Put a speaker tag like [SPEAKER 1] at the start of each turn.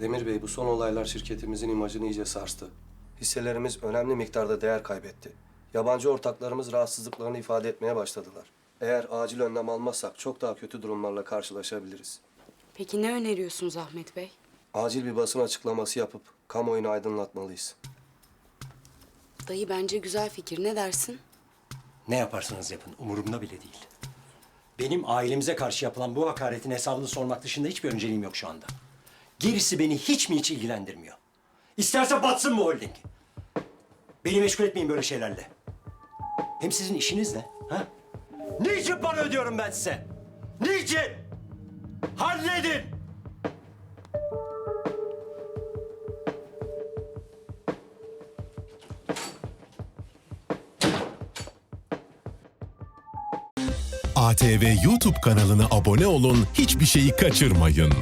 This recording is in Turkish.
[SPEAKER 1] Demir Bey bu son olaylar şirketimizin imajını iyice sarstı. Hisselerimiz önemli miktarda değer kaybetti. Yabancı ortaklarımız rahatsızlıklarını ifade etmeye başladılar. Eğer acil önlem almazsak çok daha kötü durumlarla karşılaşabiliriz.
[SPEAKER 2] Peki ne öneriyorsunuz Ahmet Bey?
[SPEAKER 1] Acil bir basın açıklaması yapıp kamuoyunu aydınlatmalıyız.
[SPEAKER 2] Dayı bence güzel fikir. Ne dersin?
[SPEAKER 3] Ne yaparsanız yapın umurumda bile değil. Benim ailemize karşı yapılan bu hakaretin hesabını sormak dışında hiçbir önceliğim yok şu anda. Gerisi beni hiç mi hiç ilgilendirmiyor. İsterse batsın bu holding. Beni meşgul etmeyin böyle şeylerle. Hem sizin işiniz ne? Ha? Niçin para ödüyorum ben size? Niçin? Halledin!
[SPEAKER 4] ATV YouTube kanalına abone olun, hiçbir şeyi kaçırmayın.